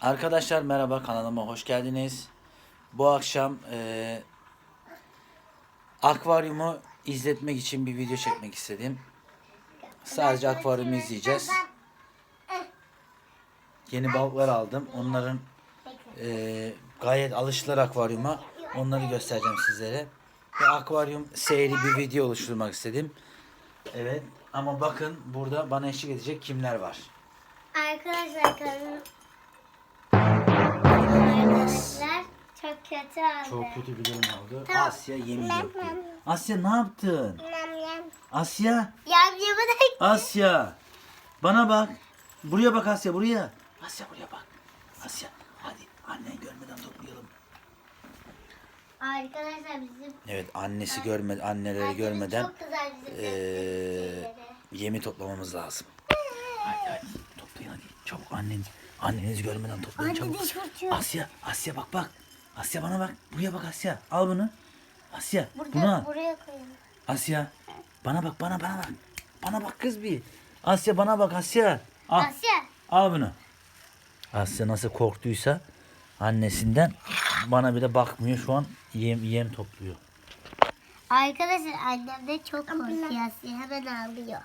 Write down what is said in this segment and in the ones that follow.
Arkadaşlar merhaba kanalıma hoş geldiniz. Bu akşam eee, akvaryumu izletmek için bir video çekmek istedim. Sadece akvaryumu izleyeceğiz. Yeni balıklar aldım. Onların eee, gayet alıştılar akvaryuma. Onları göstereceğim sizlere. Ve akvaryum seyri bir video oluşturmak istedim. Evet ama bakın burada bana eşlik edecek kimler var. Arkadaşlar kanım. Arkadaşlar çok kötü oldu. Çok kötü bir durum oldu. Tamam. Asya yemin döktü. Asya ne yaptın? Yam yam. Asya, Yam yamı da Asya. Bana bak. Buraya bak Asya, buraya. Asya buraya bak. Asya, hadi annen görmeden toplayalım. Arkadaşlar bizim Evet, annesi görmedi, anneleri görmeden çok güzel bizim eee, yemi toplamamız lazım. Hadi hadi toplayın hadi. Çabuk annen, annenizi görmeden toplayın Anne çabuk. diş. Asya, Asya bak bak. Asya bana bak. Buraya bak Asya. Al bunu. Asya, Burada bunu al. buraya koyalım. Asya bana bak bana bana bak. Bana bak kız bir. Asya bana bak Asya. Al, Asya. al bunu. Asya nasıl korktuysa annesinden bana bile bakmıyor şu an yem yem topluyor. Arkadaşlar annem de çok korkuyor Asya. Hemen ağlıyor.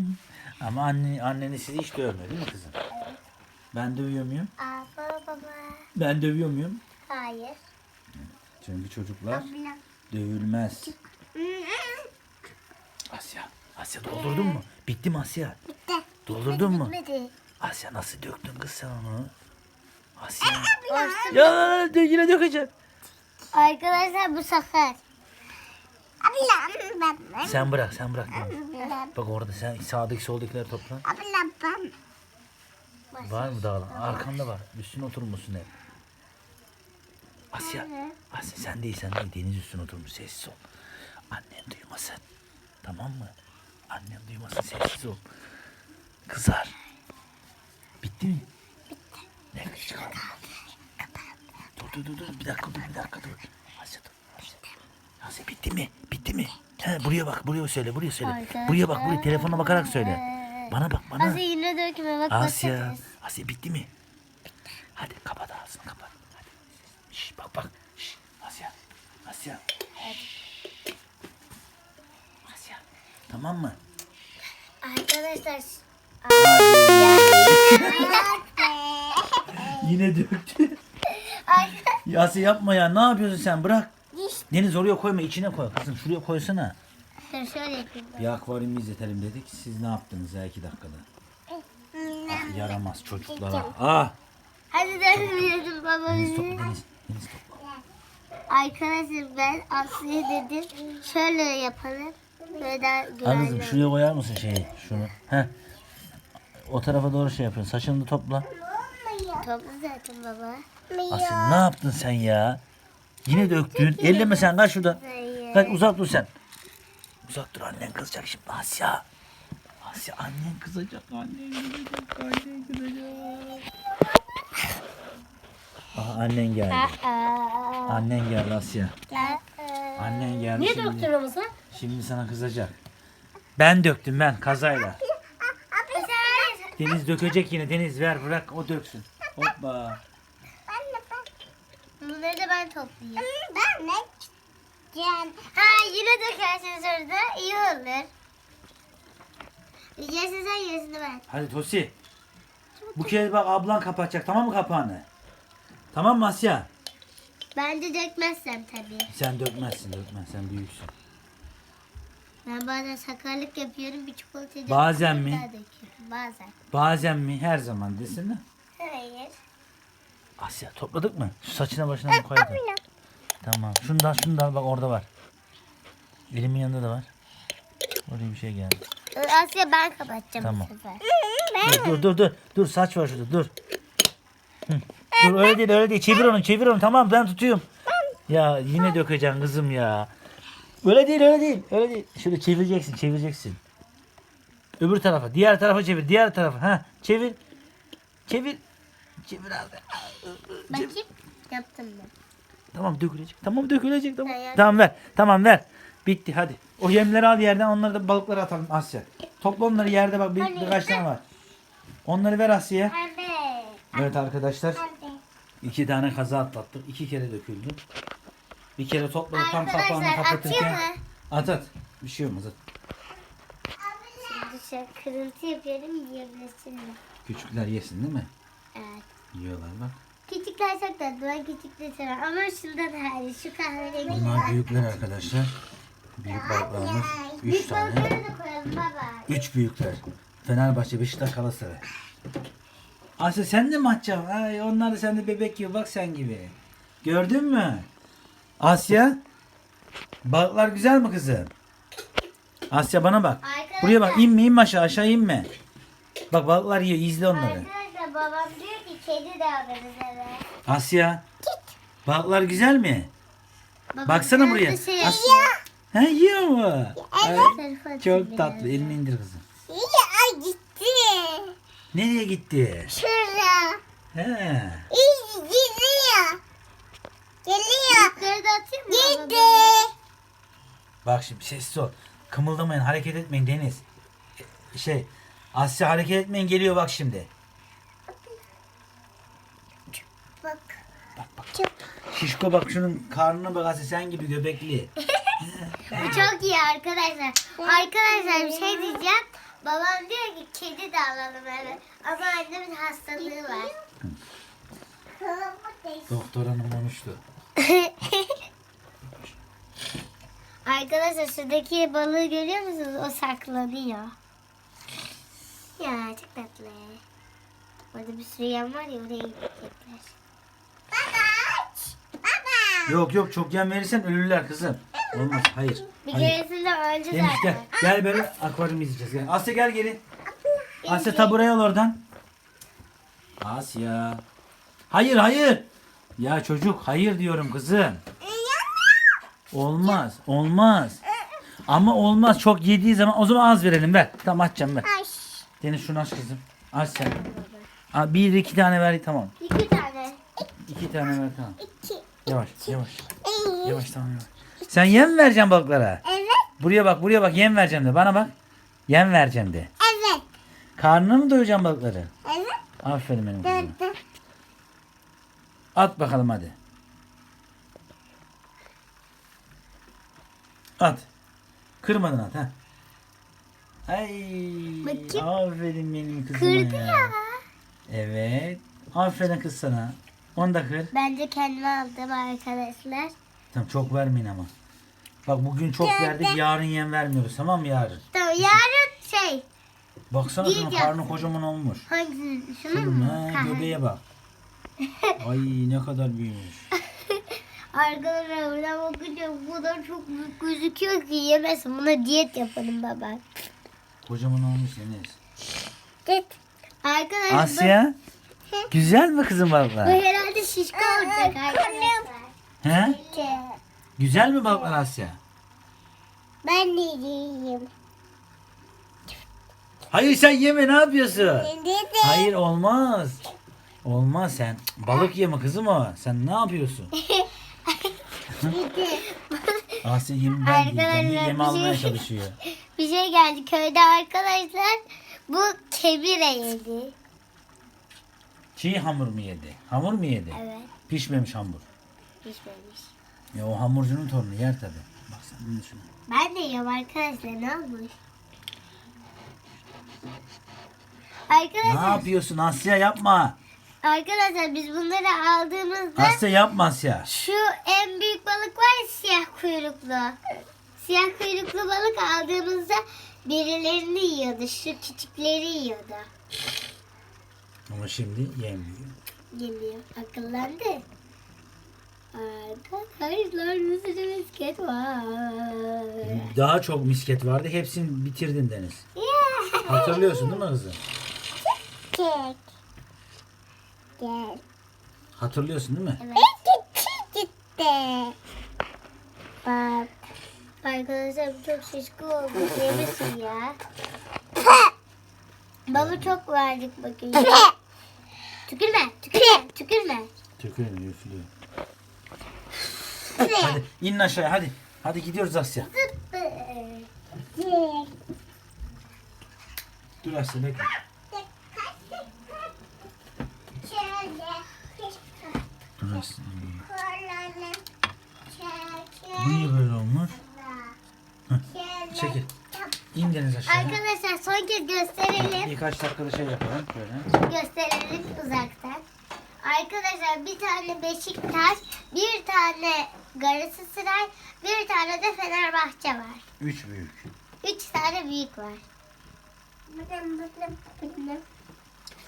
Ama anne anneni sizi hiç dövmüyor değil mi kızım? Ben dövüyor muyum? Aa baba baba. Ben dövüyor muyum? Hayır. Çünkü çocuklar Abla. dövülmez. Asya, Asya doldurdun mu? Bitti mi Asya? Bitti. Doldurdun mu? Bitmedi. Asya nasıl döktün kız sen onu? Asya. Olsun. Ya yine dökeceğim. Arkadaşlar bu sefer. Abla ben. Sen bırak, sen bırak. Bak orada sen sağdaki soldakileri topla. Abla ben. Var mı dağılan? Arkanda var. Üstüne oturmuşsun hep. Asya. Asya sen değil sen değil. Deniz üstüne oturmuş. Sessiz ol. Annen duymasın. Tamam mı? Annen duymasın. Sessiz ol. Kızar. Bitti mi? Bitti. Ne küçük kaldı? Dur dur dur dur. Bir dakika dur bir dakika dur. Asya dur. Asya. Asya bitti mi? Bitti mi? He, buraya bak buraya söyle buraya söyle. Buraya bak buraya telefona bakarak söyle. Bana bak bana. Asya yine dökme bak Asya. Asya bitti mi? Hadi kapat ağzını kapat. Hadi. Şş, bak bak. Şş, Asya. Asya. Şş. Asya. Tamam mı? Arkadaşlar. Yine döktü. Ya Asya yapma ya. Ne yapıyorsun sen? Bırak. Deniz oraya koyma. içine koy. Kızım şuraya koysana. Dur şöyle yapayım. Bir akvaryumu izletelim dedik. Siz ne yaptınız ya iki dakikada? Ah, yaramaz çocuklara. Ah. Hadi dönmüyorum baba. Deniz topla Deniz. Deniz topla. Arkadaşlar ben Aslı'ya dedim. Şöyle yapalım. Böyle daha Anladım. güvenli. Şuraya koyar mısın şeyi? Şunu. Heh. O tarafa doğru şey yapıyorsun. Saçını da topla. Toplu zaten baba. Asya ne yaptın sen ya? Yine döktün. Elleme sen kaç şuradan. Kaç uzak dur sen. Uzak dur annen kızacak şimdi Asya. Asya annen kızacak. Annen kızacak. Annen kızacak. Aha annen geldi. Annen geldi Asya. Annen geldi Niye şimdi. döktün Ramazan? Şimdi sana kızacak. Ben döktüm ben kazayla. Deniz dökecek yine. Deniz ver bırak o döksün. Hoppa. Bunları da ben toplayayım. Ben ne? Can. Ha yine dökersiniz orada. iyi olur. Yersin sen yersin de ben. Hadi Tosi. Bu kez bak ablan kapatacak tamam mı kapağını? Tamam mı Asya? Ben de dökmezsem tabii. Sen dökmezsin dökmez sen büyüksün. Ben bazen sakarlık yapıyorum bir çikolatayı Bazen mi? daha döküyorum. Bazen. Bazen mi her zaman desene. Hayır. Asya topladık mı? Şu saçına başına mı koydun? Tamam. Şundan şundan bak orada var. Elimin yanında da var. Oraya bir şey geldi. Asya ben kapatacağım Tamam. bu sefer. Dur dur dur dur. Dur saç var şurada dur. Hı. Dur öyle değil öyle değil. Çevir onu çevir onu tamam ben tutuyorum. Ya yine dökeceksin kızım ya. Öyle değil öyle değil. Öyle değil. Şöyle çevireceksin çevireceksin. Öbür tarafa. Diğer tarafa çevir. Diğer tarafa. Ha çevir. Çevir. Çevir abi. Bakayım. Yaptım mı? Tamam dökülecek. Tamam dökülecek. Tamam. Hayır. Tamam ver. Tamam ver. Bitti hadi. O yemleri al yerden onları da balıklara atalım Asya. Topla onları yerde bak bir, birkaç tane var. Onları ver Asya'ya. Anne. Evet arkadaşlar Hadi. iki tane kaza atlattık. iki kere döküldü. Bir kere topladık tam kapağını Arkadaşlar, kapatırken. atayım mı? At at. Bir şey olmaz at. Dışarı kırıntı yapıyorum yiyebilirsin. Küçükler yesin değil mi? Evet. Yiyorlar bak. Küçükler çok tatlı. Ben küçükleri seviyorum. Ama şundan hayır. Şu kahverengi. Bunlar büyükler arkadaşlar. Büyük balıklarımız. Üç Büyük tane. balıkları da koyalım baba. Üç büyükler. Fenerbahçe, Beşiktaş, Galatasaray. Asya sen de mi atacaksın? Ay onlar da sen de bebek gibi bak sen gibi. Gördün mü? Asya. Balıklar güzel mi kızım? Asya bana bak. Arkadaşlar- Buraya bak inme inme aşağı aşağı inme. Bak balıklar yiyor izle onları. Arkadaşlar babam diyor ki kedi de alırız eve. Asya. Balıklar güzel mi? Babam Baksana buraya. Asya. Ha yiyor Telefon çok tatlı. Elini indir kızım. Ya gitti. Nereye gitti? Şuraya. He. Geliyor. Geliyor. Yukarıda atayım mı? Gitti. Bak şimdi sessiz ol. Kımıldamayın, hareket etmeyin Deniz. Şey, Asya hareket etmeyin geliyor bak şimdi. Bak. Bak bak. Şişko bak şunun karnına bak Asya sen gibi göbekli. Bu çok iyi arkadaşlar. Arkadaşlar bir şey diyeceğim. Babam diyor ki kedi de alalım eve. Ama annemin hastalığı var. Doktor hanım konuştu. Arkadaşlar şuradaki balığı görüyor musunuz? O saklanıyor. Ya çok tatlı. Orada bir sürü yem var ya oraya gidecekler. Yok yok çok yem verirsen ölürler kızım. Olmaz hayır. Bir Hayır. keresinde öldü gel. zaten. Gel böyle akvaryum izleyeceğiz. Gel. Asya gel geri. Asya taburaya al oradan. Asya. Hayır hayır. Ya çocuk hayır diyorum kızım. Olmaz. Olmaz. Ama olmaz. Çok yediği zaman o zaman az verelim ver. Tamam açacağım ver. Ay, Deniz şunu aç kızım. Aç sen. Aa, bir iki tane ver tamam. İki tane. İki tane ver tamam. İki. Yavaş yavaş. Yavaş tamam yavaş. Sen yem mi vereceksin balıklara? Evet. Buraya bak buraya bak yem vereceğim de. Bana bak. Yem vereceğim de. Evet. Karnına mı doyuracağım balıkları? Evet. Aferin benim. Döndü. At bakalım hadi. At. Kırmadın at ha. Ay. Bakayım. Aferin benim kızıma Kırdı ya. ya. Evet. Aferin kız sana. Onu da kır. Bence kendime aldım arkadaşlar. Tamam çok vermeyin ama. Bak bugün çok Kırdı. verdik yarın yem vermiyoruz tamam mı yarın? Tamam yarın şey. Baksana şunun Yiyeceğiz. karnı kocaman olmuş. Hangisi? Şunu Şunun mu? ha, göbeğe bak. Ay ne kadar büyümüş. Arkadaşlar buradan bakınca bu kadar çok büyük gözüküyor ki yemesin. Buna diyet yapalım baba. Kocaman olmuş Deniz. Diyet. Arkadaşlar Asya. Güzel mi kızım bu, bu herhalde şişko olacak arkadaşlar. He? Güzel mi balıklar Asya? Ben de yiyeyim. Hayır sen yeme ne yapıyorsun? Hayır olmaz. Olmaz sen. Balık yeme kızım o. Sen ne yapıyorsun? Asya yemi ben yiyeceğim. diye Yem bir almaya şey- çalışıyor. Bir şey geldi köyde arkadaşlar. Bu kebire yedi. Çiğ hamur mu yedi? Hamur mu yedi? Evet. Pişmemiş hamur. Pişmemiş. Ya o hamurcunun torunu yer tabi. Bak sen bunu şuna. Ben de yiyorum arkadaşlar ne olmuş? Arkadaşlar, Ne yapıyorsun Asya yapma. arkadaşlar biz bunları aldığımızda Asya yapma Asya. şu en büyük balık var ya siyah kuyruklu. Siyah kuyruklu balık aldığımızda birilerini yiyordu. Şu küçükleri yiyordu. Ama şimdi yemiyor. Geliyor. Akıllandı. Arkadaşlar bir sürü misket var. Daha çok misket vardı. Hepsini bitirdin Deniz. Hatırlıyorsun değil mi kızım? Gel. Hatırlıyorsun değil mi? Evet. Gitti gitti. Bak. Arkadaşlar bu çok şişko olmuş. Yemesin ya. Baba çok verdik bakın. tükürme, tükürme, tükürme. Tükürüyor, üflüyor. Hadi inin aşağıya hadi. Hadi gidiyoruz Asya. Dur Asya bekle. Burası. Bu niye böyle olmuş? Çekil. İn deniz aşağı. Arkadaşlar son kez gösterelim. Birkaç dakikada şey yapalım. Şöyle. Gösterelim uzaktan. Arkadaşlar bir tane Beşiktaş, bir tane Galatasaray, bir tane de Fenerbahçe var. Üç büyük. Üç tane büyük var.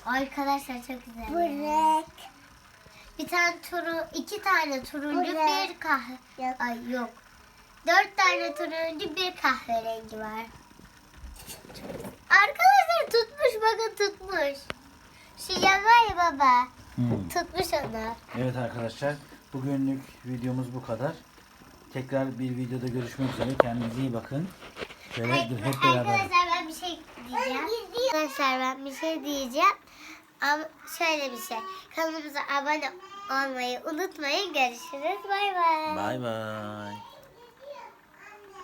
Arkadaşlar çok güzel. ya. Bir tane turu, iki tane turuncu, Börek. bir kahve. Ay yok. Dört tane turuncu, bir kahverengi var. Arkadaşlar tutmuş bakın tutmuş. Şu yan var ya baba. Hmm. Tutmuş onu. Evet arkadaşlar. Bugünlük videomuz bu kadar. Tekrar bir videoda görüşmek üzere. Kendinize iyi bakın. Şöyle hep beraber. Arkadaşlar ben bir şey diyeceğim. Arkadaşlar ben bir şey diyeceğim. Ama şöyle bir şey. Kanalımıza abone olmayı unutmayın. Görüşürüz. Bay bay. Bay bay.